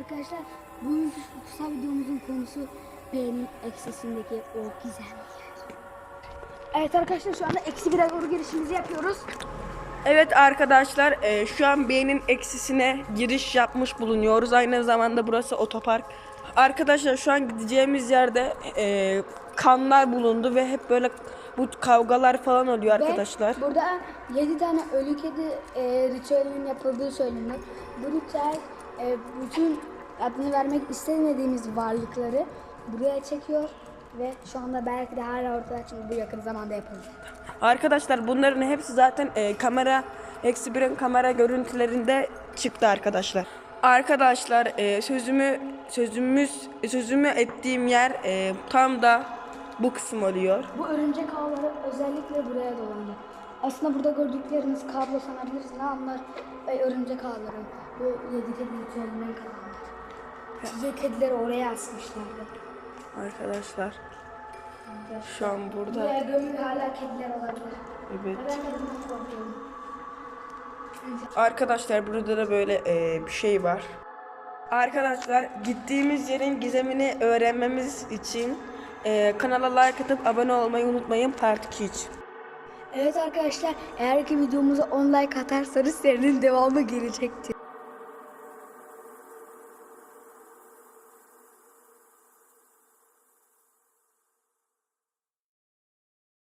Arkadaşlar bugünkü kısa videomuzun konusu P'nin eksisindeki o gizemli yer. Evet arkadaşlar şu anda eksi bire doğru girişimizi yapıyoruz. Evet arkadaşlar e, şu an B'nin eksisine giriş yapmış bulunuyoruz. Aynı zamanda burası otopark. Arkadaşlar şu an gideceğimiz yerde e, kanlar bulundu ve hep böyle bu kavgalar falan oluyor arkadaşlar. Ve burada 7 tane ölü kedi e, ritüelinin yapıldığı söyleniyor. Bu ritüel e, bütün adını vermek istemediğimiz varlıkları buraya çekiyor ve şu anda belki de hala ortada çünkü bu yakın zamanda yapıldı. Arkadaşlar bunların hepsi zaten e, kamera eksi birin kamera görüntülerinde çıktı arkadaşlar. Arkadaşlar e, sözümü sözümüz sözümü ettiğim yer e, tam da bu kısım oluyor. Bu örümcek ağları özellikle buraya dolandı. Aslında burada gördükleriniz kablo sanabilirsiniz ama onlar e, örümcek ağları. Bu yedi kedi ritüelinden kalanlar. Size kedileri oraya asmışlardı. Arkadaşlar şu an burada. Buraya gömülü hala kediler olabilir. Evet. Ben bundan korkuyorum. Arkadaşlar burada da böyle e, bir şey var. Arkadaşlar gittiğimiz yerin gizemini öğrenmemiz için e, kanala like atıp abone olmayı unutmayın part 2 için. Evet arkadaşlar eğer ki videomuza 10 like atarsanız serinin devamı gelecektir.